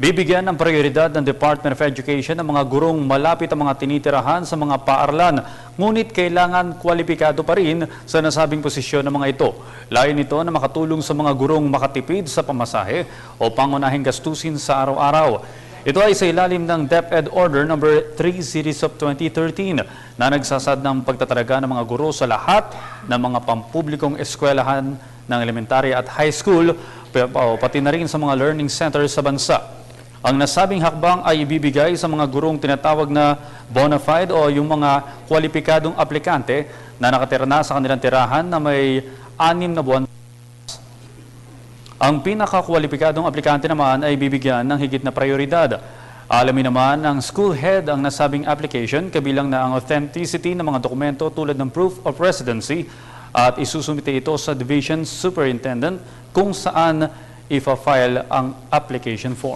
Bibigyan ng prioridad ng Department of Education ng mga gurong malapit ang mga tinitirahan sa mga paaralan. Ngunit kailangan kwalipikado pa rin sa nasabing posisyon ng mga ito. Layo nito na makatulong sa mga gurong makatipid sa pamasahe o pangunahing gastusin sa araw-araw. Ito ay sa ilalim ng DepEd Order No. 3 Series of 2013 na nagsasad ng pagtataraga ng mga guro sa lahat ng mga pampublikong eskwelahan ng elementarya at high school pa- pa- pati na rin sa mga learning centers sa bansa. Ang nasabing hakbang ay ibibigay sa mga gurong tinatawag na bona fide o yung mga kwalipikadong aplikante na nakatira na sa kanilang tirahan na may anim na buwan ang pinakakwalipikadong aplikante naman ay bibigyan ng higit na prioridad. Alamin naman ng school head ang nasabing application kabilang na ang authenticity ng mga dokumento tulad ng proof of residency at isusumite ito sa division superintendent kung saan ifa-file ang application form.